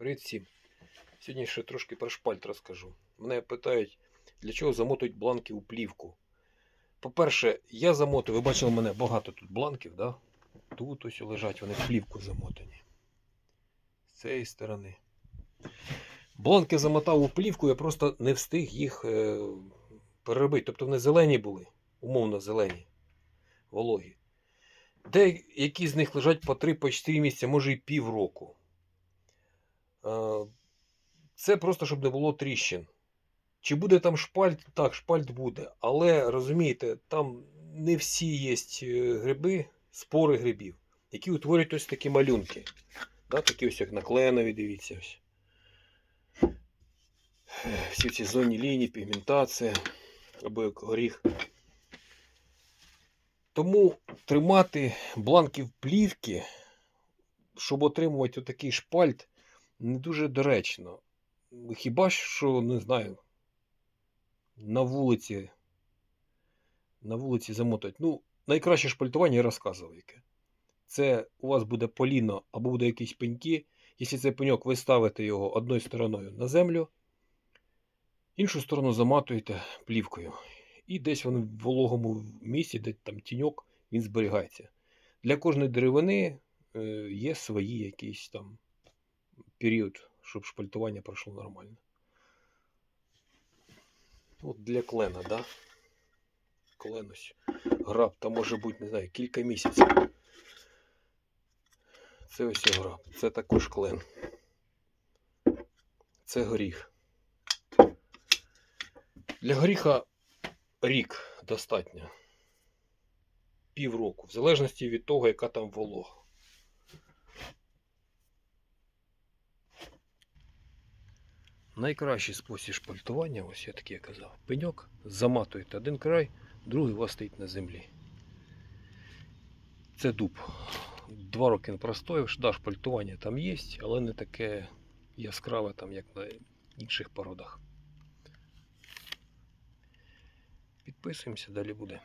Привіт всім. Сьогодні ще трошки про шпальт розкажу. Мене питають, для чого замотують бланки у плівку. По-перше, я замотую, ви бачили, у мене багато тут бланків, да? Тут ось лежать, вони в плівку замотані. З цієї сторони. Бланки замотав у плівку, я просто не встиг їх е, переробити. Тобто вони зелені були, умовно зелені, вологі. Деякі з них лежать по 3-4 місяці, може і півроку. Е, Це просто щоб не було тріщин. Чи буде там шпальт? Так, шпальт буде. Але розумієте, там не всі є гриби, спори грибів, які утворюють ось такі малюнки. Да, такі ось як накленові, дивіться. Всі ці зонні лінії, пігментація або як горіх. Тому тримати бланки в плівки, щоб отримувати отакий шпальт, не дуже доречно. Хіба що, не знаю, на вулиці, на вулиці замотати. Ну, найкраще шпальтування я розказував яке. Це у вас буде поліно або буде якісь пеньки. Якщо цей пеньок ви ставите його одною стороною на землю, іншу сторону заматуєте плівкою. І десь він в вологому місці, де там тіньок, він зберігається. Для кожної деревини е, є свої якийсь там період, щоб шпальтування пройшло нормально. От для клена, да? Клен ось. Граб, там може бути, не знаю, кілька місяців. Це ось і граб. Це також клен. Це горіх. Для горіха рік достатньо. Півроку, в залежності від того, яка там волога. Найкращий спосіб шпальтування, ось я таки казав, пеньок, заматуєте один край, другий у вас стоїть на землі. Це дуб. Два роки не простоїв, да, шпальтування там є, але не таке яскраве, там, як на інших породах. Підписуємося, далі буде.